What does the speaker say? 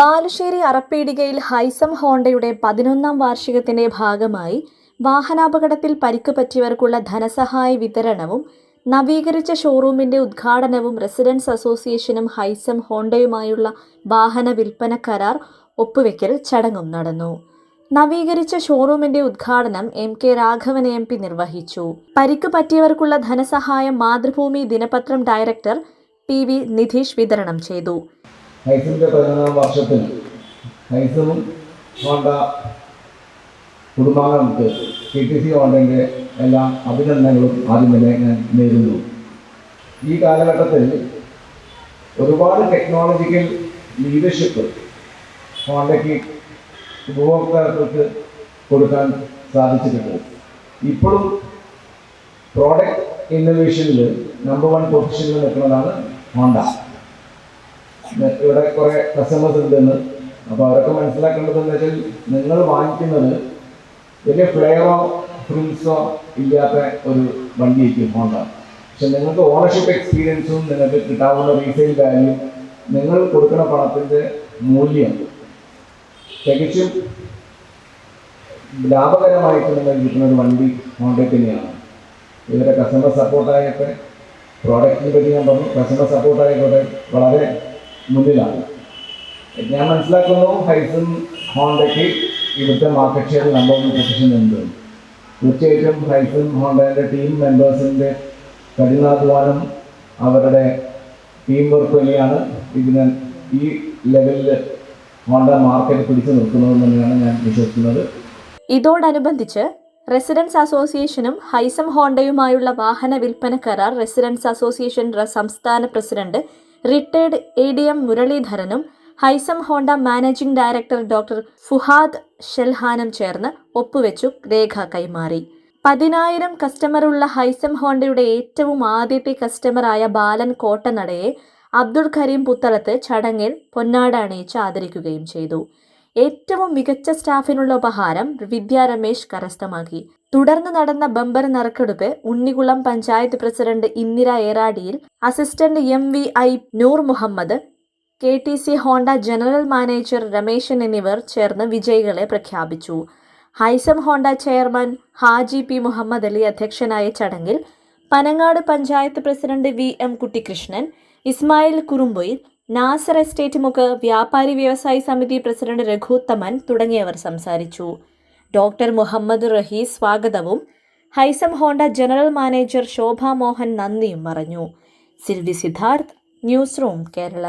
ബാലുശ്ശേരി അറപ്പീടികയിൽ ഹൈസം ഹോണ്ടയുടെ പതിനൊന്നാം വാർഷികത്തിന്റെ ഭാഗമായി വാഹനാപകടത്തിൽ പരിക്ക് പറ്റിയവർക്കുള്ള ധനസഹായ വിതരണവും നവീകരിച്ച ഷോറൂമിന്റെ ഉദ്ഘാടനവും റെസിഡൻസ് അസോസിയേഷനും ഹൈസം ഹോണ്ടയുമായുള്ള വാഹന വിൽപ്പന കരാർ ഒപ്പുവെക്കൽ ചടങ്ങും നടന്നു. നവീകരിച്ച ഷോറൂമിന്റെ ഉദ്ഘാടനം M K Raghavan M P നിർവഹിച്ചു. പരിക്ക് പറ്റിയവർക്കുള്ള ധനസഹായം മാതൃഭൂമി ദിനപത്രം ഡയറക്ടർ പി വി നിധീഷ് വിതരണം ചെയ്തു. ഹൈസിന്റെ പതിനൊന്നാം വർഷത്തിൽ ഹൈസമും ഹോണ്ട കുടുംബാംഗങ്ങൾക്ക് കെ ടി സി ഹോണ്ടന്റെ എല്ലാ അഭിനന്ദനങ്ങളും ആദ്യം തന്നെ ഞാൻ നേരുന്നു. ഈ കാലഘട്ടത്തിൽ ഒരുപാട് ടെക്നോളജിക്കൽ ലീഡർഷിപ്പ് ഹോണ്ടയ്ക്ക് ഉപഭോക്താക്കൾക്ക് കൊടുക്കാൻ സാധിച്ചിട്ടുണ്ട്. ഇപ്പോഴും പ്രോഡക്റ്റ് ഇന്നോവേഷനിൽ നമ്പർ വൺ പൊസിഷനിൽ നിൽക്കുന്നതാണ് ഹോണ്ട ഇവിടെ കുറേ കസ്റ്റമേഴ്സ് ഉണ്ടെന്ന്. അപ്പോൾ അവരൊക്കെ മനസ്സിലാക്കേണ്ടത് എന്താ വെച്ചാൽ നിങ്ങൾ വാങ്ങിക്കുന്നത് വലിയ ഫ്ലേവറോ ഫ്രിൽസോ ഇല്ലാത്ത ഒരു വണ്ടി ആയിരിക്കും ഹോണ്ട പക്ഷെ നിങ്ങൾക്ക് ഓണർഷിപ്പ് എക്സ്പീരിയൻസും നിങ്ങൾക്ക് കിട്ടാവുന്ന റീസെയിൽ വാല്യൂ നിങ്ങൾ കൊടുക്കുന്ന പണത്തിന്റെ മൂല്യം തികച്ചും ലാഭകരമായിട്ട് നിങ്ങൾ കിട്ടുന്ന ഒരു വണ്ടി ഹോണ്ടയിൽ തന്നെയാണ്. ഇവരുടെ കസ്റ്റമർ സപ്പോർട്ടായിട്ട് പ്രോഡക്റ്റിനെ പറ്റി ഞാൻ പറഞ്ഞു. കസ്റ്റമർ സപ്പോർട്ടായിക്കോട്ടെ വളരെ മുന്നിലാണ്. ഞാൻ മനസ്സിലാക്കുന്നു ഹൈസൺ ഹോണ്ടയ്ക്ക് ഇവിടുത്തെ market share number one position ഉണ്ട്. തീർച്ചയായിട്ടും ഹൈസൺ ഹോണ്ടയുടെ ടീം മെമ്പേഴ്സിന്റെ കഠിനാധ്വാനം അവരുടെ ടീം വർക്ക് വഴിയാണ് ഇതിന് ഈ ലെവലിൽ ഹോണ്ട മാർക്കറ്റ് പിടിച്ചു നിൽക്കുന്നത് തന്നെയാണ് ഞാൻ വിശ്വസിക്കുന്നത്. ഇതോടനുബന്ധിച്ച് റെസിഡൻസ് അസോസിയേഷനും ഹൈസം ഹോണ്ടയുമായുള്ള വാഹന വിൽപ്പന കരാർ റെസിഡൻസ് അസോസിയേഷൻ സംസ്ഥാന president retired A D M മുരളീധരനും Haisam Honda managing director doctor Fuhad ഷെൽഹാനും ചേർന്ന് ഒപ്പുവെച്ചു രേഖ കൈമാറി. പതിനായിരം കസ്റ്റമറുള്ള ഹൈസം ഹോണ്ടയുടെ ഏറ്റവും ആദ്യത്തെ കസ്റ്റമറായ ബാലൻ കോട്ടനടയെ അബ്ദുൾ കരീം പുത്തളത്ത് ചടങ്ങിൽ പൊന്നാട അണിയിച്ച് ആദരിക്കുകയും ചെയ്തു. ഏറ്റവും മികച്ച സ്റ്റാഫിനുള്ള ഉപഹാരം വിദ്യാ രമേശ് കരസ്ഥമാക്കി. തുടർന്ന് നടന്ന ബമ്പർ നറുക്കെടുപ്പ് Unnikulam panchayat president Indira Eradiyil assistant M V I Noor Muhammad K T C Honda general manager Rameshan എന്നിവർ ചേർന്ന് വിജയികളെ പ്രഖ്യാപിച്ചു. Haisam Honda chairman Haji P Muhammad Ali അധ്യക്ഷനായ ചടങ്ങിൽ Panangad panchayat president V M Kuttikrishnan Ismail Kurumboyil Nasar estate മുഖ വ്യാപാരി വ്യവസായി സമിതി പ്രസിഡന്റ് രഘുത്തമൻ തുടങ്ങിയവർ സംസാരിച്ചു. ഡോക്ടർ മുഹമ്മദ് റഹീസ് സ്വാഗതവും. Haisam Honda general manager Shobha Mohan നന്ദിയും പറഞ്ഞു. Silvy Siddharth news room Kerala.